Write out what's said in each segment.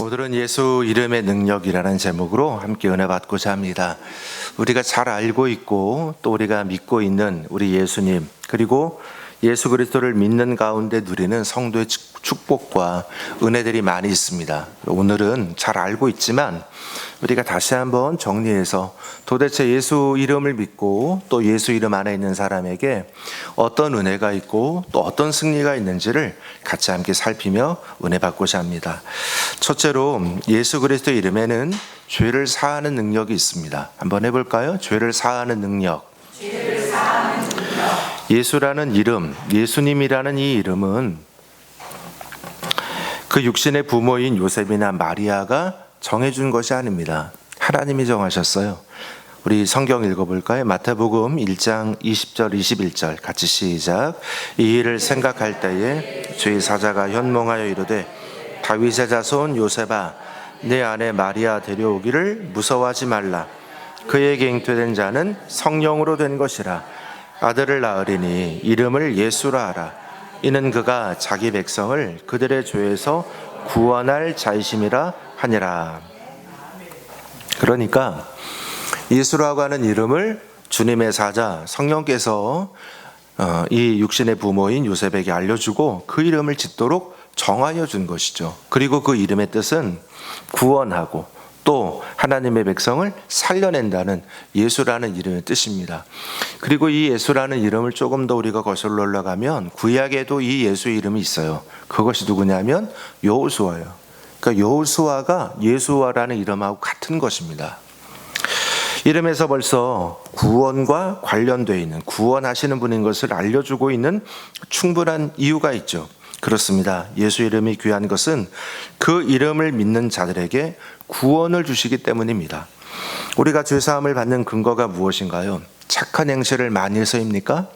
오늘은 예수 이름의 능력이라는 제목으로 함께 은혜 받고자 합니다. 우리가 잘 알고 있고 또 우리가 믿고 있는 우리 예수님 그리고 예수 그리스도를 믿는 가운데 누리는 성도의 축- 축복과 은혜들이 많이 있습니다. 오늘은 잘 알고 있지만 우리가 다시 한번 정리해서 도대체 예수 이름을 믿고 또 예수 이름 안에 있는 사람에게 어떤 은혜가 있고 또 어떤 승리가 있는지를 같이 함께 살피며 은혜 받고자 합니다. 첫째로 예수 그리스도 이름에는 죄를 사하는 능력이 있습니다. 한번 해볼까요? 죄를 사하는 능력. 예수라는 이름, 예수님이라는 이 이름은 그 육신의 부모인 요셉이나 마리아가 정해준 것이 아닙니다. 하나님이 정하셨어요. 우리 성경 읽어볼까요? 마태복음 1장 20절 21절 같이 시작. 이 일을 생각할 때에 주의 사자가 현몽하여 이르되 다윗의 자손 요셉아 내 아내 마리아 데려오기를 무서워하지 말라. 그에게 잉태된 자는 성령으로 된 것이라. 아들을 낳으리니 이름을 예수라 하라. 이는 그가 자기 백성을 그들의 죄에서 구원할 자이심이라 하니라. 그러니까 예수라고 하는 이름을 주님의 사자 성령께서 어, 이 육신의 부모인 요셉에게 알려주고 그 이름을 짓도록 정하여 준 것이죠. 그리고 그 이름의 뜻은 구원하고 또 하나님의 백성을 살려낸다는 예수라는 이름의 뜻입니다. 그리고 이 예수라는 이름을 조금 더 우리가 거슬러 올라가면 구약에도 이 예수 이름이 있어요. 그것이 누구냐면 여호수아예요. 그러니까 여호수아가 예수와라는 이름하고 같은 것입니다. 이름에서 벌써 구원과 관련되어 있는 구원하시는 분인 것을 알려주고 있는 충분한 이유가 있죠. 그렇습니다. 예수 이름이 귀한 것은 그 이름을 믿는 자들에게 구원을 주시기 때문입니다. 우리가 죄사함을 받는 근거가 무엇인가요? 착한 행실을 많이 해서입니까?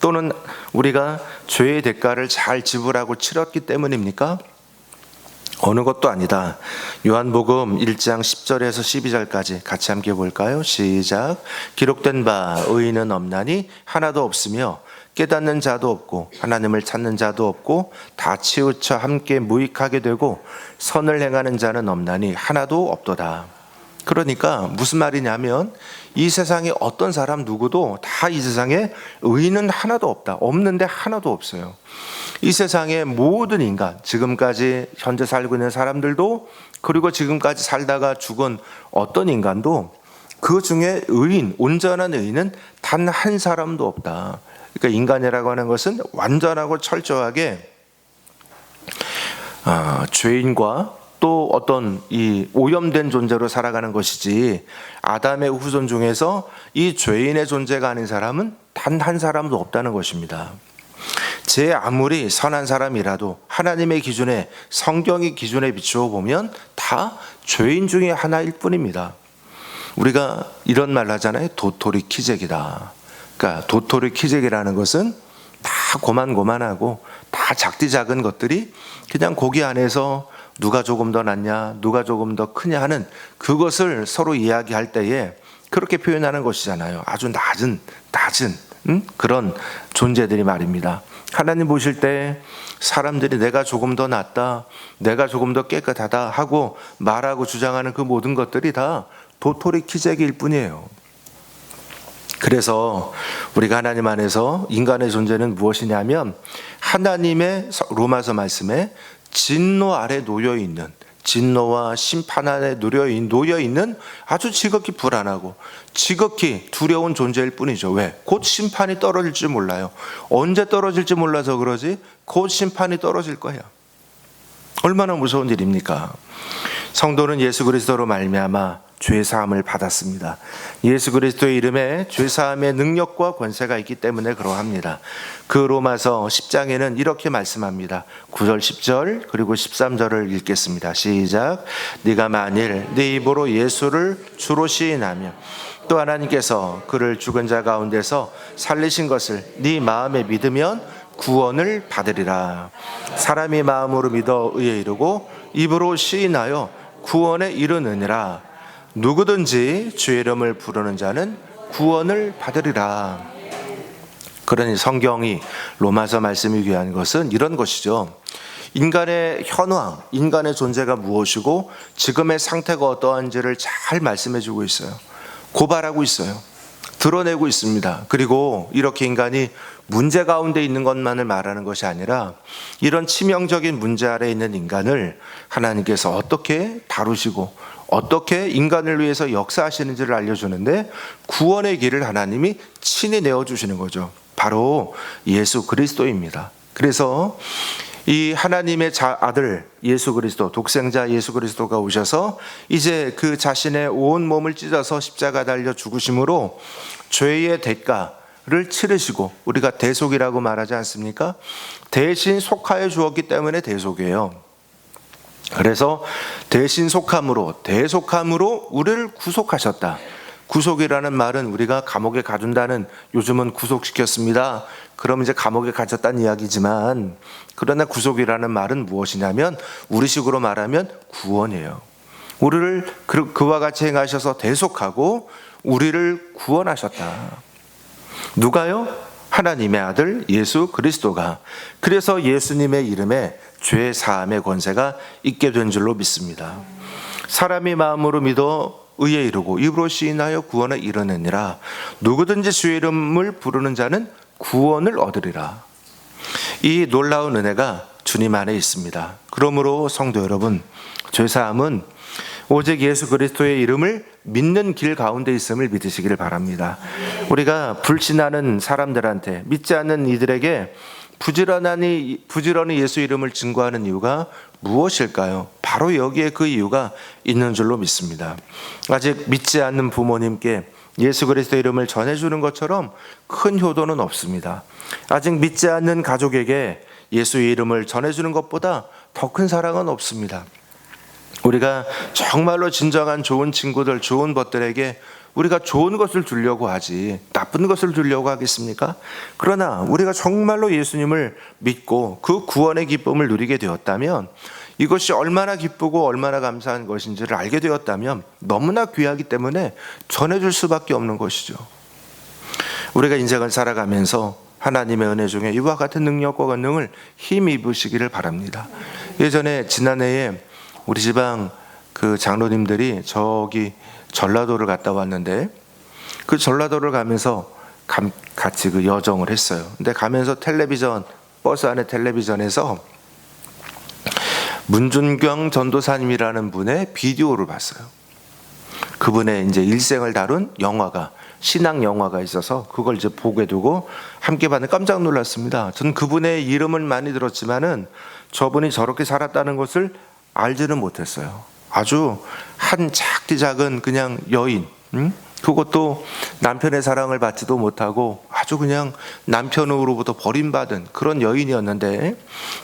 또는 우리가 죄의 대가를 잘 지불하고 치렀기 때문입니까? 어느 것도 아니다. 요한복음 1장 10절에서 12절까지 같이 함께 볼까요? 시작. 기록된 바 의인은 없나니 하나도 없으며 깨닫는 자도 없고 하나님을 찾는 자도 없고 다 치우쳐 함께 무익하게 되고 선을 행하는 자는 없나니 하나도 없도다. 그러니까 무슨 말이냐면 이 세상에 어떤 사람 누구도 다 이 세상에 의인은 하나도 없다. 없는데 하나도 없어요. 이 세상의 모든 인간, 지금까지 현재 살고 있는 사람들도 그리고 지금까지 살다가 죽은 어떤 인간도 그 중에 의인, 온전한 의인은 단 한 사람도 없다. 그러니까 인간이라고 하는 것은 완전하고 철저하게 아, 죄인과 또 어떤 이 오염된 존재로 살아가는 것이지 아담의 후손 중에서 이 죄인의 존재가 아닌 사람은 단 한 사람도 없다는 것입니다. 제 아무리 선한 사람이라도 하나님의 기준에 성경의 기준에 비추어 보면 다 죄인 중에 하나일 뿐입니다. 우리가 이런 말 하잖아요. 도토리 키재기다. 그러니까 도토리 키재기라는 것은 다 고만고만하고 다 작디 작은 것들이 그냥 고기 안에서 누가 조금 더 낫냐, 누가 조금 더 크냐 하는 그것을 서로 이야기할 때에 그렇게 표현하는 것이잖아요. 아주 낮은, 낮은 음? 그런 존재들이 말입니다. 하나님 보실 때 사람들이 내가 조금 더 낫다, 내가 조금 더 깨끗하다 하고 말하고 주장하는 그 모든 것들이 다 도토리 키재기일 뿐이에요. 그래서 우리가 하나님 안에서 인간의 존재는 무엇이냐면 하나님의 로마서 말씀에 진노 아래 놓여 있는 진노와 심판 안에 놓여 있는 아주 지극히 불안하고 지극히 두려운 존재일 뿐이죠. 왜? 곧 심판이 떨어질지 몰라요. 언제 떨어질지 몰라서 그러지 곧 심판이 떨어질 거야. 얼마나 무서운 일입니까? 성도는 예수 그리스도로 말미암아 죄 사함을 받았습니다. 예수 그리스도의 이름에 죄 사함의 능력과 권세가 있기 때문에 그러합니다. 그 로마서 10장에는 이렇게 말씀합니다. 9절 10절 그리고 13절을 읽겠습니다. 시작. 네가 만일 네 입으로 예수를 주로 시인하며 또 하나님께서 그를 죽은 자 가운데서 살리신 것을 네 마음에 믿으면 구원을 받으리라. 사람이 마음으로 믿어 의에 이르고 입으로 시인하여 구원에 이르느니라. 누구든지 주의 이름을 부르는 자는 구원을 받으리라. 그러니 성경이 로마서 말씀이 귀한 것은 이런 것이죠. 인간의 현황, 인간의 존재가 무엇이고 지금의 상태가 어떠한지를 잘 말씀해 주고 있어요. 고발하고 있어요. 드러내고 있습니다. 그리고 이렇게 인간이 문제 가운데 있는 것만을 말하는 것이 아니라 이런 치명적인 문제 아래 있는 인간을 하나님께서 어떻게 다루시고 어떻게 인간을 위해서 역사하시는지를 알려주는데 구원의 길을 하나님이 친히 내어주시는 거죠. 바로 예수 그리스도입니다. 그래서 이 하나님의 자, 아들 예수 그리스도 독생자 예수 그리스도가 오셔서 이제 그 자신의 온 몸을 찢어서 십자가 달려 죽으심으로 죄의 대가를 치르시고 우리가 대속이라고 말하지 않습니까? 대신 속하여 주었기 때문에 대속이에요. 그래서 대신 속함으로 대속함으로 우리를 구속하셨다. 구속이라는 말은 우리가 감옥에 가둔다는 요즘은 구속시켰습니다. 그럼 이제 감옥에 갇혔다는 이야기지만 그러나 구속이라는 말은 무엇이냐면 우리식으로 말하면 구원이에요. 우리를 그- 그와 같이 행하셔서 대속하고 우리를 구원하셨다. 누가요? 하나님의 아들 예수 그리스도가 그래서 예수님의 이름에 죄 사함의 권세가 있게 된 줄로 믿습니다. 사람이 마음으로 믿어 의에 이르고 입으로 시인하여 구원을 이뤄내니라. 누구든지 주의 이름을 부르는 자는 구원을 얻으리라. 이 놀라운 은혜가 주님 안에 있습니다. 그러므로 성도 여러분, 죄 사함은 오직 예수 그리스도의 이름을 믿는 길 가운데 있음을 믿으시기를 바랍니다. 우리가 불신하는 사람들한테 믿지 않는 이들에게 부지런하니 부지런히 예수 이름을 증거하는 이유가 무엇일까요? 바로 여기에 그 이유가 있는 줄로 믿습니다. 아직 믿지 않는 부모님께 예수 그리스도 이름을 전해주는 것처럼 큰 효도는 없습니다. 아직 믿지 않는 가족에게 예수의 이름을 전해주는 것보다 더 큰 사랑은 없습니다. 우리가 정말로 진정한 좋은 친구들, 좋은 것들에게 우리가 좋은 것을 주려고 하지 나쁜 것을 주려고 하겠습니까? 그러나 우리가 정말로 예수님을 믿고 그 구원의 기쁨을 누리게 되었다면 이것이 얼마나 기쁘고 얼마나 감사한 것인지를 알게 되었다면 너무나 귀하기 때문에 전해줄 수밖에 없는 것이죠. 우리가 인생을 살아가면서 하나님의 은혜 중에 이와 같은 능력과 권능을 힘 입으시기를 바랍니다. 예전에 지난해에 우리 지방 그 장로님들이 저기 전라도를 갔다 왔는데 그 전라도를 가면서 감- 같이 그 여정을 했어요. 근데 가면서 텔레비전 버스 안에 텔레비전에서 문준경 전도사님이라는 분의 비디오를 봤어요. 그분의 이제 일생을 다룬 영화가 신앙 영화가 있어서 그걸 이제 보게 되고 함께 봤는데 깜짝 놀랐습니다. 전 그분의 이름을 많이 들었지만은 저분이 저렇게 살았다는 것을 알지는 못했어요. 아주 한 작디 작은 그냥 여인, 응? 그것도 남편의 사랑을 받지도 못하고 아주 그냥 남편으로부터 버림받은 그런 여인이었는데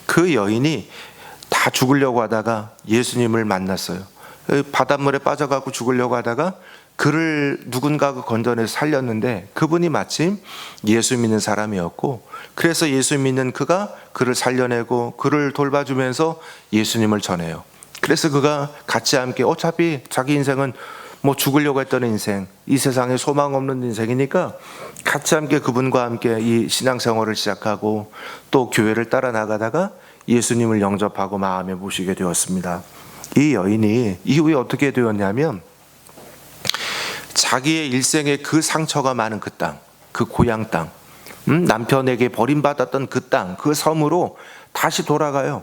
그 여인이 다 죽으려고 하다가 예수님을 만났어요. 바닷물에 빠져가고 죽으려고 하다가 그를 누군가가 건져내서 살렸는데 그분이 마침 예수 믿는 사람이었고 그래서 예수 믿는 그가 그를 살려내고 그를 돌봐주면서 예수님을 전해요. 그래서 그가 같이 함께 어차피 자기 인생은 뭐 죽으려고 했던 인생, 이 세상에 소망 없는 인생이니까 같이 함께 그분과 함께 이 신앙생활을 시작하고 또 교회를 따라 나가다가 예수님을 영접하고 마음에 모시게 되었습니다. 이 여인이 이후에 어떻게 되었냐면 자기의 일생에 그 상처가 많은 그 땅, 그 고향 땅, 음, 남편에게 버림받았던 그 땅, 그 섬으로 다시 돌아가요.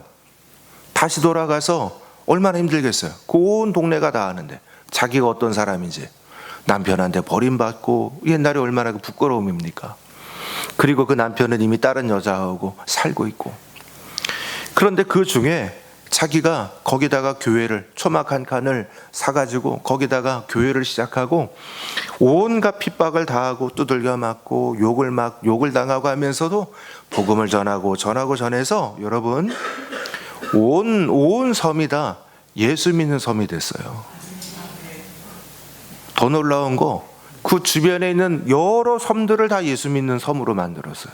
다시 돌아가서 얼마나 힘들겠어요. 그 온 동네가 다 아는데 자기가 어떤 사람인지 남편한테 버림받고 옛날에 얼마나 그 부끄러움입니까? 그리고 그 남편은 이미 다른 여자하고 살고 있고 그런데 그 중에 자기가 거기다가 교회를 초막 한 칸을 사가지고 거기다가 교회를 시작하고 온갖 핍박을 당하고 두들겨 맞고 욕을 막 욕을 당하고 하면서도 복음을 전하고 전하고 전해서 여러분 온 온 섬이 다 예수 믿는 섬이 됐어요. 더 놀라운 거 그 주변에 있는 여러 섬들을 다 예수 믿는 섬으로 만들었어요.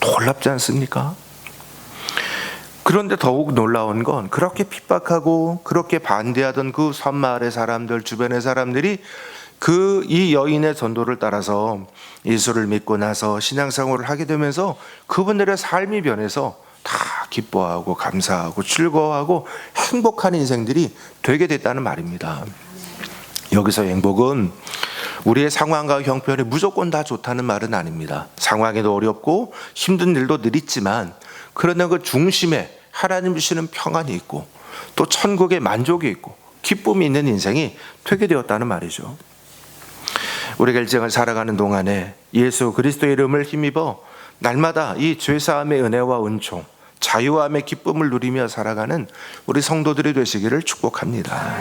놀랍지 않습니까? 그런데 더욱 놀라운 건 그렇게 핍박하고 그렇게 반대하던 그 섬마을의 사람들 주변의 사람들이 그 이 여인의 전도를 따라서 예수를 믿고 나서 신앙생활을 하게 되면서 그분들의 삶이 변해서 다 기뻐하고 감사하고 즐거워하고 행복한 인생들이 되게 됐다는 말입니다. 여기서 행복은 우리의 상황과 형편이 무조건 다 좋다는 말은 아닙니다. 상황에도 어렵고 힘든 일도 늘 있지만 그러나 그 중심에 하나님 주시는 평안이 있고 또 천국의 만족이 있고 기쁨이 있는 인생이 되게 되었다는 말이죠. 우리가 일생을 살아가는 동안에 예수 그리스도의 이름을 힘입어 날마다 이 죄사함의 은혜와 은총, 자유함의 기쁨을 누리며 살아가는 우리 성도들이 되시기를 축복합니다.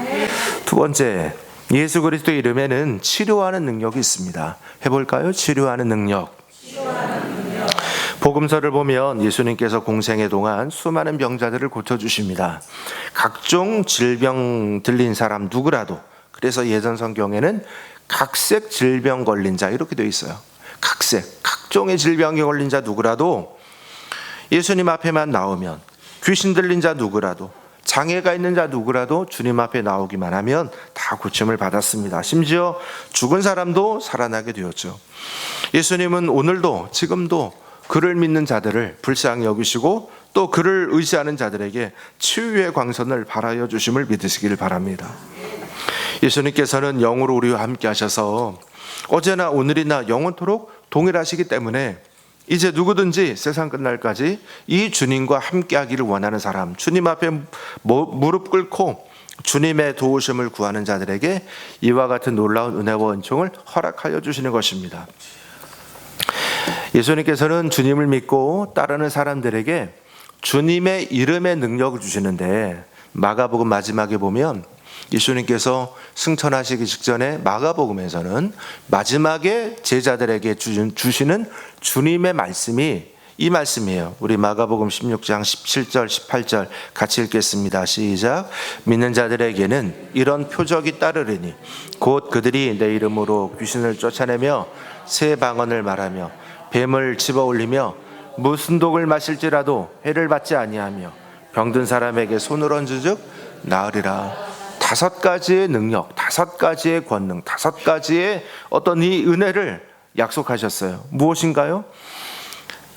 두 번째, 예수 그리스도의 이름에는 치료하는 능력이 있습니다. 해볼까요? 치료하는 능력. 복음서를 보면 예수님께서 공생의 동안 수많은 병자들을 고쳐주십니다. 각종 질병 들린 사람 누구라도 그래서 예전 성경에는 각색 질병 걸린 자 이렇게 되어 있어요. 각색, 각종의 질병이 걸린 자 누구라도 예수님 앞에만 나오면 귀신 들린 자 누구라도 장애가 있는 자 누구라도 주님 앞에 나오기만 하면 다 고침을 받았습니다. 심지어 죽은 사람도 살아나게 되었죠. 예수님은 오늘도 지금도 그를 믿는 자들을 불쌍히 여기시고 또 그를 의지하는 자들에게 치유의 광선을 발하여 주심을 믿으시기를 바랍니다. 예수님께서는 영으로 우리와 함께 하셔서 어제나 오늘이나 영원토록 동일하시기 때문에 이제 누구든지 세상 끝날까지 이 주님과 함께 하기를 원하는 사람, 주님 앞에 무릎 꿇고 주님의 도우심을 구하는 자들에게 이와 같은 놀라운 은혜와 은총을 허락하여 주시는 것입니다. 예수님께서는 주님을 믿고 따르는 사람들에게 주님의 이름의 능력을 주시는데 마가복음 마지막에 보면 예수님께서 승천하시기 직전에 마가복음에서는 마지막에 제자들에게 주시는 주님의 말씀이 이 말씀이에요. 우리 마가복음 16장 17절, 18절 같이 읽겠습니다. 시작. 믿는 자들에게는 이런 표적이 따르리니 곧 그들이 내 이름으로 귀신을 쫓아내며 새 방언을 말하며 뱀을 집어 올리며 무슨 독을 마실지라도 해를 받지 아니하며 병든 사람에게 손을 얹으즉 나으리라. 다섯 가지의 능력, 다섯 가지의 권능, 다섯 가지의 어떤 이 은혜를 약속하셨어요. 무엇인가요?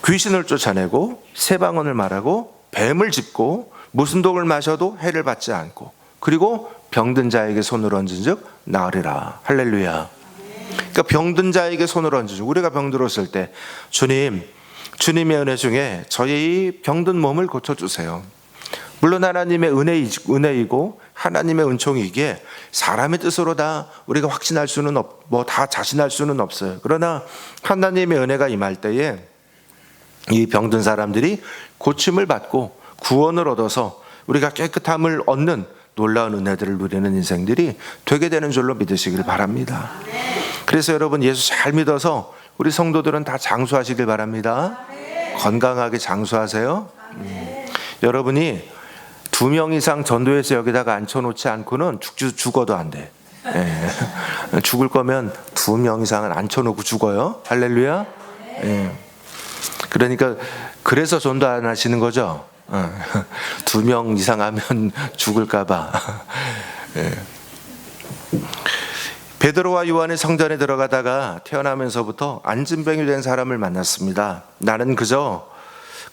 귀신을 쫓아내고 새 방언을 말하고 뱀을 짚고 무슨 독을 마셔도 해를 받지 않고 그리고 병든 자에게 손을 얹은즉 나으리라 할렐루야. 그러니까 병든 자에게 손을 얹으죠. 우리가 병들었을 때 주님, 주님의 은혜 중에 저희 병든 몸을 고쳐 주세요. 물론 하나님의 은혜, 은혜이고 하나님의 은총이기에 사람의 뜻으로 다 우리가 확신할 수는 없, 뭐 다 자신할 수는 없어요. 그러나 하나님의 은혜가 임할 때에 이 병든 사람들이 고침을 받고 구원을 얻어서 우리가 깨끗함을 얻는 놀라운 은혜들을 누리는 인생들이 되게 되는 줄로 믿으시길 바랍니다. 그래서 여러분 예수 잘 믿어서 우리 성도들은 다 장수하시길 바랍니다. 건강하게 장수하세요. 음. 여러분이 두 명 이상 전도해서 여기다가 앉혀놓지 않고는 죽, 죽어도 안 돼. 예. 죽을 거면 두 명 이상은 앉혀놓고 죽어요. 할렐루야. 예. 그러니까 그래서 전도 안 하시는 거죠. 어. 두명 이상 하면 죽을까봐. 예. 베드로와 요한의 성전에 들어가다가 태어나면서부터 안진병이 된 사람을 만났습니다. 나는 그저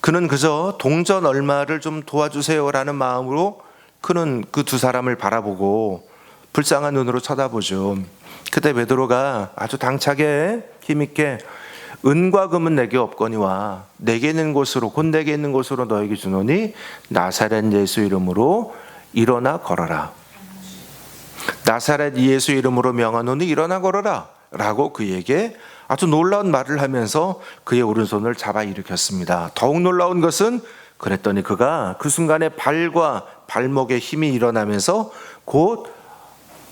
그는 그저 동전 얼마를 좀 도와주세요라는 마음으로 그는 그 두 사람을 바라보고 불쌍한 눈으로 쳐다보죠. 그때 베드로가 아주 당차게 힘있게 은과 금은 내게 없거니와 내게 있는 곳으로 곧 내게 있는 곳으로 너에게 주노니 나사렛 예수 이름으로 일어나 걸어라. 나사렛 예수 이름으로 명하노니 일어나 걸어라. 라고 그에게 아주 놀라운 말을 하면서 그의 오른손을 잡아 일으켰습니다. 더욱 놀라운 것은 그랬더니 그가 그 순간에 발과 발목에 힘이 일어나면서 곧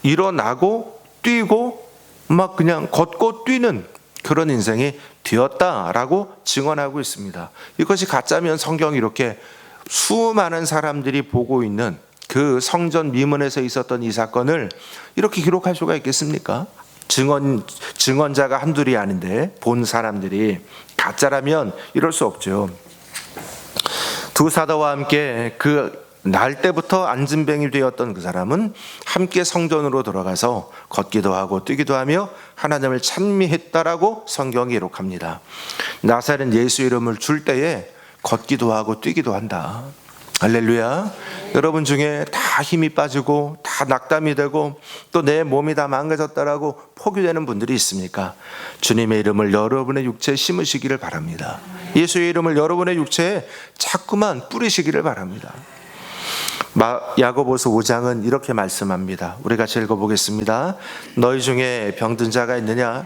일어나고 뛰고 막 그냥 걷고 뛰는 그런 인생이 되었다라고 증언하고 있습니다. 이것이 가짜면 성경이 이렇게 수많은 사람들이 보고 있는 그 성전 미문에서 있었던 이 사건을 이렇게 기록할 수가 있겠습니까? 증언 증언자가 한둘이 아닌데 본 사람들이 가짜라면 이럴 수 없죠. 두 사도와 함께 그 날 때부터 안진뱅이 되었던 그 사람은 함께 성전으로 들어가서 걷기도 하고 뛰기도 하며 하나님을 찬미했다라고 성경이 기록합니다. 나사렛 예수 이름을 줄 때에 걷기도 하고 뛰기도 한다. 할렐루야. 여러분 중에 다 힘이 빠지고 다 낙담이 되고 또 내 몸이 다 망가졌다라고 포기되는 분들이 있습니까? 주님의 이름을 여러분의 육체에 심으시기를 바랍니다. 예수의 이름을 여러분의 육체에 자꾸만 뿌리시기를 바랍니다. 마- 야고보서 5장은 이렇게 말씀합니다. 우리 같이 읽어보겠습니다. 너희 중에 병든 자가 있느냐?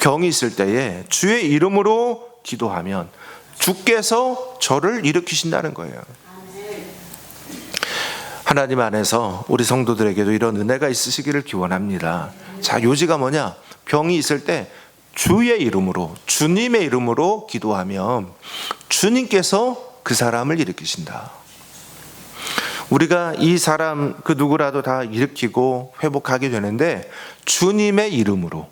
병이 있을 때에 주의 이름으로 기도하면 주께서 저를 일으키신다는 거예요. 하나님 안에서 우리 성도들에게도 이런 은혜가 있으시기를 기원합니다. 자, 요지가 뭐냐? 병이 있을 때 주의 이름으로, 주님의 이름으로 기도하면 주님께서 그 사람을 일으키신다. 우리가 이 사람 그 누구라도 다 일으키고 회복하게 되는데 주님의 이름으로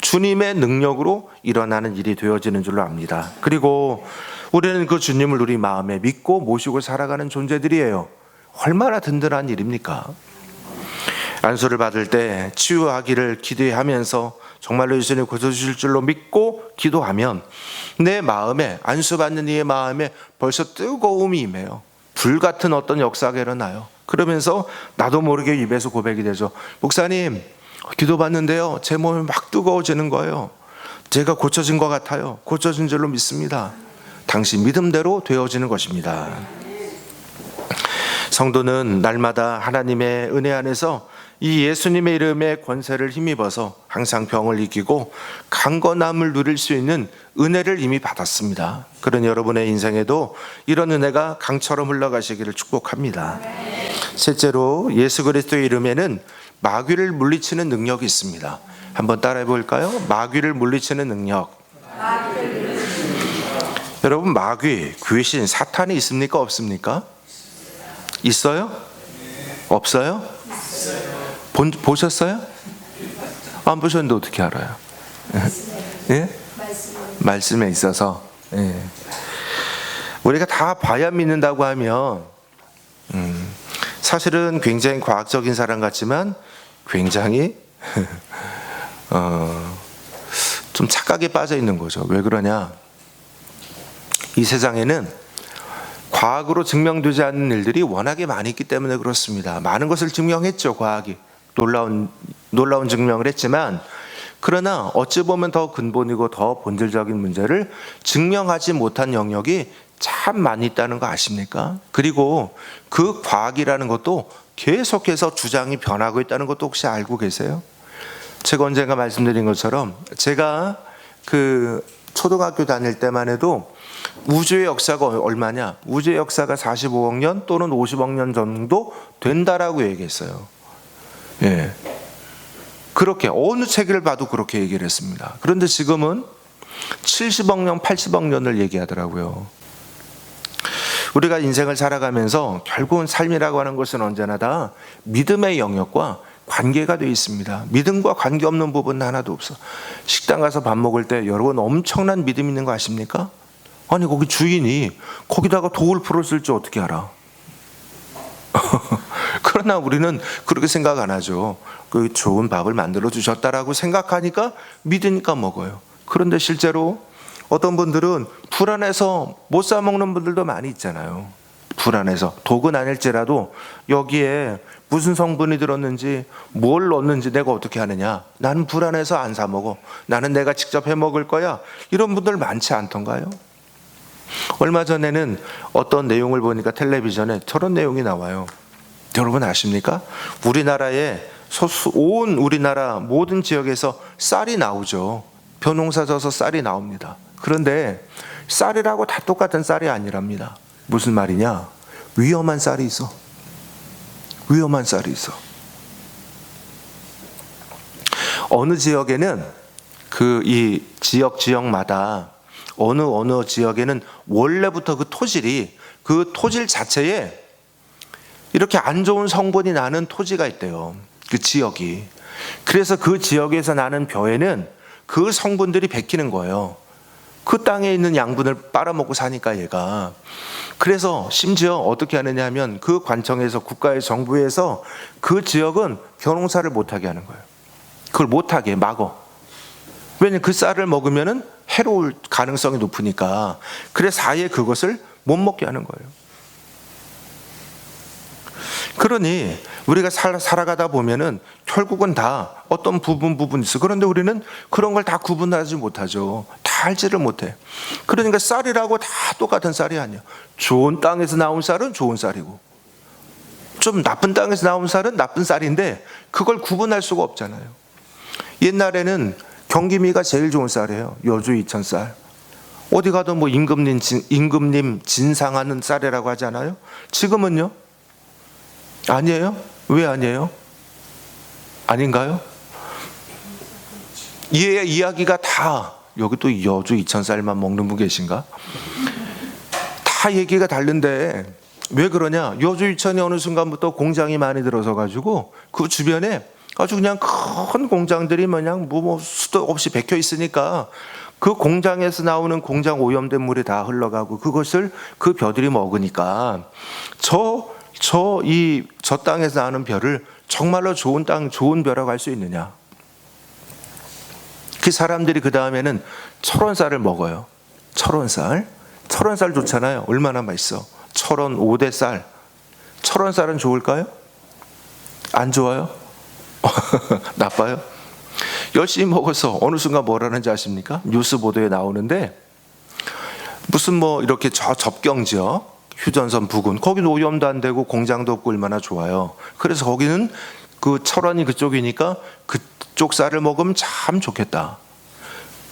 주님의 능력으로 일어나는 일이 되어지는 줄로 압니다. 그리고 우리는 그 주님을 우리 마음에 믿고 모시고 살아가는 존재들이에요. 얼마나 든든한 일입니까? 안수를 받을 때 치유하기를 기대하면서 정말로 예수님 고쳐주실 줄로 믿고 기도하면 내 마음에 안수받는 이의 마음에 벌써 뜨거움이 임해요. 불 같은 어떤 역사가 일어나요. 그러면서 나도 모르게 입에서 고백이 되죠. 목사님, 기도 받는데요. 제 몸이 막 뜨거워지는 거예요. 제가 고쳐진 것 같아요. 고쳐진 줄로 믿습니다. 당신 믿음대로 되어지는 것입니다. 성도는 날마다 하나님의 은혜 안에서 이 예수님의 이름의 권세를 힘입어서 항상 병을 이기고 강건함을 누릴 수 있는 은혜를 이미 받았습니다. 그런 여러분의 인생에도 이런 은혜가 강처럼 흘러가시기를 축복합니다. 셋째로 예수 그리스도의 이름에는 마귀를 물리치는 능력이 있습니다. 한번 따라해 볼까요? 마귀를 물리치는 능력. 여러분 마귀, 귀신, 사탄이 있습니까? 없습니까? 있어요? 없어요? 본, 보셨어요? 안 보셨는데 어떻게 알아요? 예? 말씀에 있어서 예. 우리가 다 봐야 믿는다고 하면 음, 사실은 굉장히 과학적인 사람 같지만 굉장히 어, 좀 착각에 빠져 있는 거죠. 왜 그러냐? 이 세상에는 과학으로 증명되지 않는 일들이 워낙에 많이 있기 때문에 그렇습니다. 많은 것을 증명했죠, 과학이. 놀라운, 놀라운 증명을 했지만, 그러나 어찌 보면 더 근본이고 더 본질적인 문제를 증명하지 못한 영역이 참 많이 있다는 거 아십니까? 그리고 그 과학이라는 것도 계속해서 주장이 변하고 있다는 것도 혹시 알고 계세요? 제가 언젠가 말씀드린 것처럼 제가 그 초등학교 다닐 때만 해도 우주의 역사가 얼마냐? 우주의 역사가 45억 년 또는 50억 년 정도 된다라고 얘기했어요. 예. 그렇게 어느 책을 봐도 그렇게 얘기를 했습니다. 그런데 지금은 70억 년, 80억 년을 얘기하더라고요. 우리가 인생을 살아가면서 결국은 삶이라고 하는 것은 언제나 다 믿음의 영역과 관계가 되어 있습니다. 믿음과 관계 없는 부분은 하나도 없어. 식당 가서 밥 먹을 때 여러분 엄청난 믿음 있는 거 아십니까? 아니 거기 주인이 거기다가 독을 풀었을 줄 어떻게 알아? 그러나 우리는 그렇게 생각 안 하죠. 그 좋은 밥을 만들어 주셨다라고 생각하니까 믿으니까 먹어요. 그런데 실제로 어떤 분들은 불안해서 못 사 먹는 분들도 많이 있잖아요. 불안해서 독은 아닐지라도 여기에 무슨 성분이 들었는지 뭘 넣었는지 내가 어떻게 하느냐. 나는 불안해서 안 사 먹어. 나는 내가 직접 해 먹을 거야. 이런 분들 많지 않던가요? 얼마 전에는 어떤 내용을 보니까 텔레비전에 저런 내용이 나와요. 여러분 아십니까? 우리나라에 소수, 온 우리나라 모든 지역에서 쌀이 나오죠. 벼농사 져서 쌀이 나옵니다. 그런데 쌀이라고 다 똑같은 쌀이 아니랍니다. 무슨 말이냐? 위험한 쌀이 있어. 위험한 쌀이 있어. 어느 지역에는 그 이 지역 지역마다 어느 어느 지역에는 원래부터 그 토질이 그 토질 자체에 이렇게 안 좋은 성분이 나는 토지가 있대요. 그 지역이. 그래서 그 지역에서 나는 벼에는 그 성분들이 베끼는 거예요. 그 땅에 있는 양분을 빨아먹고 사니까 얘가. 그래서 심지어 어떻게 하느냐 하면 그 관청에서 국가의 정부에서 그 지역은 벼농사를 못하게 하는 거예요. 그걸 못하게 막어. 왜냐면 그 쌀을 먹으면은 해로울 가능성이 높으니까. 그래서 아예 그것을 못 먹게 하는 거예요. 그러니 우리가 살, 살아가다 보면은 결국은 다 어떤 부분 부분 있어. 그런데 우리는 그런 걸 다 구분하지 못하죠. 다 알지를 못해. 그러니까 쌀이라고 다 똑같은 쌀이 아니야. 좋은 땅에서 나온 쌀은 좋은 쌀이고, 좀 나쁜 땅에서 나온 쌀은 나쁜 쌀인데 그걸 구분할 수가 없잖아요. 옛날에는 경기미가 제일 좋은 쌀이에요. 여주 이천 쌀. 어디 가도 뭐 임금님 진, 임금님 진상하는 쌀이라고 하잖아요. 지금은요? 아니에요? 왜 아니에요? 아닌가요? 이 이야기가 다 여기 또 여주 이천 쌀만 먹는 분 계신가? 다 얘기가 다른데 왜 그러냐? 여주 이천이 어느 순간부터 공장이 많이 들어서 가지고 그 주변에 아주 그냥 큰 공장들이 그냥 뭐, 뭐 수도 없이 박혀 있으니까 그 공장에서 나오는 공장 오염된 물이 다 흘러가고 그것을 그 벼들이 먹으니까 저 저 이 저 땅에서 나는 벼를 정말로 좋은 땅 좋은 벼라고 할 수 있느냐? 그 사람들이 그 다음에는 철원쌀을 먹어요. 철원쌀, 철원쌀 좋잖아요. 얼마나 맛있어. 철원 5대 쌀. 철원쌀은 좋을까요? 안 좋아요? 나빠요? 열심히 먹어서 어느 순간 뭐라는지 아십니까? 뉴스 보도에 나오는데 무슨 뭐 이렇게 저 접경 지역 휴전선 부근 거기는 오염도 안 되고 공장도 없고 얼마나 좋아요. 그래서 거기는 그 철원이 그쪽이니까 그쪽 쌀을 먹으면 참 좋겠다.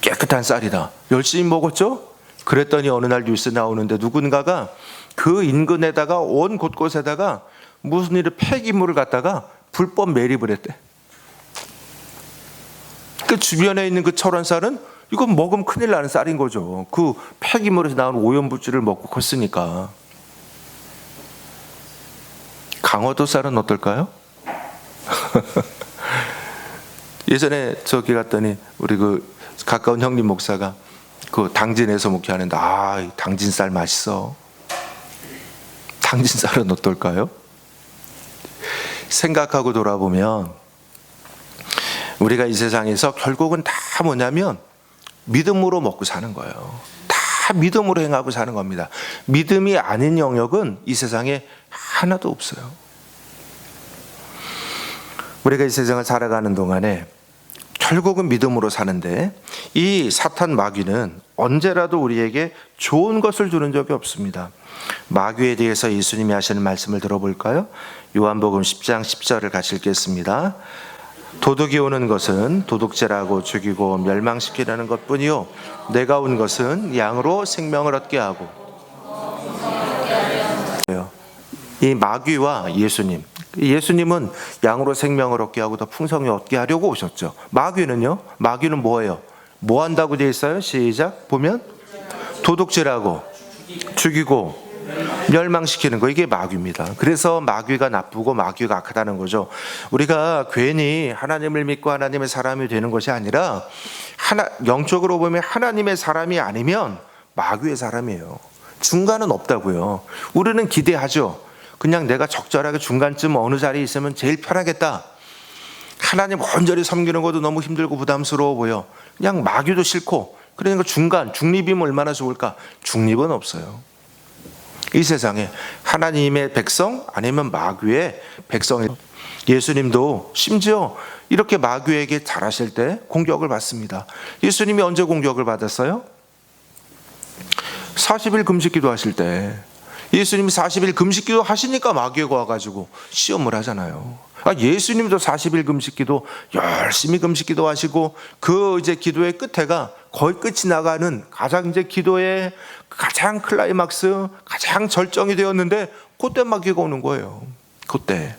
깨끗한 쌀이다. 열심히 먹었죠? 그랬더니 어느 날 뉴스 나오는데 누군가가 그 인근에다가 온 곳곳에다가 무슨 일을 폐기물을 갖다가 불법 매립을 했대. 그 주변에 있는 그 철원 쌀은 이건 먹으면 큰일 나는 쌀인 거죠. 그 폐기물에서 나온 오염물질을 먹고 컸으니까. 강화도 쌀은 어떨까요? 예전에 저기 갔더니 우리 그 가까운 형님 목사가 그 당진에서 목회하는데 아 당진 쌀 맛있어. 당진 쌀은 어떨까요? 생각하고 돌아보면 우리가 이 세상에서 결국은 다 뭐냐면 믿음으로 먹고 사는 거예요. 다 믿음으로 행하고 사는 겁니다. 믿음이 아닌 영역은 이 세상에 하나도 없어요. 우리가 이 세상을 살아가는 동안에 결국은 믿음으로 사는데 이 사탄 마귀는 언제라도 우리에게 좋은 것을 주는 적이 없습니다. 마귀에 대해서 예수님이 하시는 말씀을 들어볼까요? 요한복음 10장 10절을 같이 읽겠습니다. 도둑이 오는 것은 도둑질하고 죽이고 멸망시키려는 것뿐이요 내가 온 것은 양으로 생명을 얻게 하고 이 마귀와 예수님 예수님은 양으로 생명을 얻게 하고 더 풍성히 얻게 하려고 오셨죠. 마귀는요? 마귀는 뭐예요? 뭐 한다고 되어 있어요? 시작 보면 도둑질하고 죽이고 멸망시키는 거 이게 마귀입니다. 그래서 마귀가 나쁘고 마귀가 악하다는 거죠. 우리가 괜히 하나님을 믿고 하나님의 사람이 되는 것이 아니라 하나 영적으로 보면 하나님의 사람이 아니면 마귀의 사람이에요. 중간은 없다고요. 우리는 기대하죠. 그냥 내가 적절하게 중간쯤 어느 자리에 있으면 제일 편하겠다. 하나님 온전히 섬기는 것도 너무 힘들고 부담스러워 보여. 그냥 마귀도 싫고 그러니까 중간 중립이면 얼마나 좋을까? 중립은 없어요. 이 세상에 하나님의 백성 아니면 마귀의 백성이 예수님도 심지어 이렇게 마귀에게 잘하실 때 공격을 받습니다. 예수님이 언제 공격을 받았어요? 40일 금식 기도 하실 때 예수님이 40일 금식기도 하시니까 마귀가 와가지고 시험을 하잖아요. 아, 예수님도 40일 금식기도 열심히 금식기도 하시고 그 이제 기도의 끝에가 거의 끝이 나가는 가장 이제 기도의 가장 클라이막스, 가장 절정이 되었는데 그때 마귀가 오는 거예요. 그때.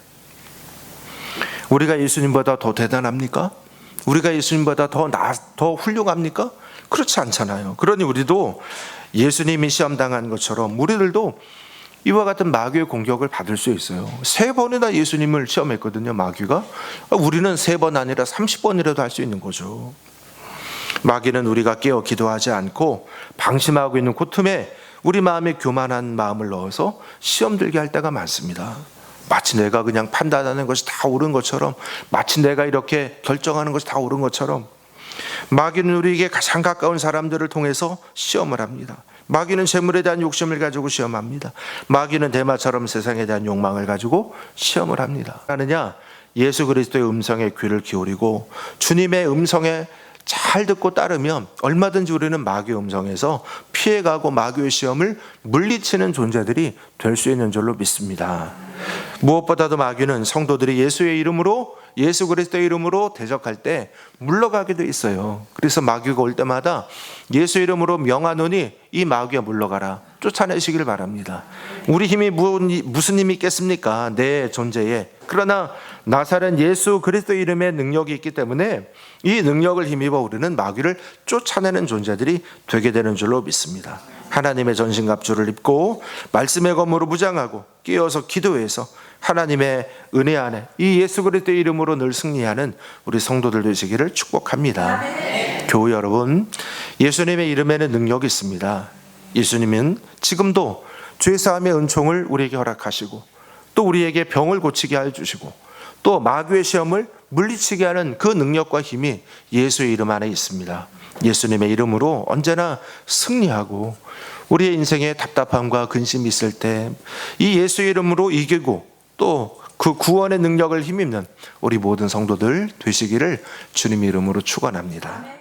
우리가 예수님보다 더 대단합니까? 우리가 예수님보다 더 나, 더 훌륭합니까? 그렇지 않잖아요. 그러니 우리도 예수님이 시험 당한 것처럼 우리들도 이와 같은 마귀의 공격을 받을 수 있어요. 세 번이나 예수님을 시험했거든요, 마귀가. 우리는 세 번 아니라 30번이라도 할 수 있는 거죠. 마귀는 우리가 깨어 기도하지 않고 방심하고 있는 그 틈에 우리 마음에 교만한 마음을 넣어서 시험 들게 할 때가 많습니다. 마치 내가 그냥 판단하는 것이 다 옳은 것처럼 마치 내가 이렇게 결정하는 것이 다 옳은 것처럼 마귀는 우리에게 가장 가까운 사람들을 통해서 시험을 합니다. 마귀는 재물에 대한 욕심을 가지고 시험합니다. 마귀는 대마처럼 세상에 대한 욕망을 가지고 시험을 합니다. 하느냐 예수 그리스도의 음성에 귀를 기울이고 주님의 음성에 잘 듣고 따르면 얼마든지 우리는 마귀의 음성에서 피해가고 마귀의 시험을 물리치는 존재들이 될 수 있는 줄로 믿습니다. 무엇보다도 마귀는 성도들이 예수의 이름으로 예수 그리스도의 이름으로 대적할 때 물러가게 돼 있어요. 그래서 마귀가 올 때마다 예수 이름으로 명하노니 이 마귀야 물러가라. 쫓아내시길 바랍니다. 우리 힘이 무슨 힘이 있겠습니까? 내 존재에. 그러나 나사렛 예수 그리스도 이름의 능력이 있기 때문에 이 능력을 힘입어 우리는 마귀를 쫓아내는 존재들이 되게 되는 줄로 믿습니다. 하나님의 전신갑주를 입고 말씀의 검으로 무장하고 끼어서 기도해서 하나님의 은혜 안에 이 예수 그리스도의 이름으로 늘 승리하는 우리 성도들 되시기를 축복합니다. 교우 여러분, 예수님의 이름에는 능력이 있습니다. 예수님은 지금도 죄 사함의 은총을 우리에게 허락하시고 또 우리에게 병을 고치게 해 주시고 또 마귀의 시험을 물리치게 하는 그 능력과 힘이 예수의 이름 안에 있습니다. 예수님의 이름으로 언제나 승리하고 우리의 인생에 답답함과 근심이 있을 때 이 예수의 이름으로 이기고 또 그 구원의 능력을 힘입는 우리 모든 성도들 되시기를 주님 이름으로 축원합니다.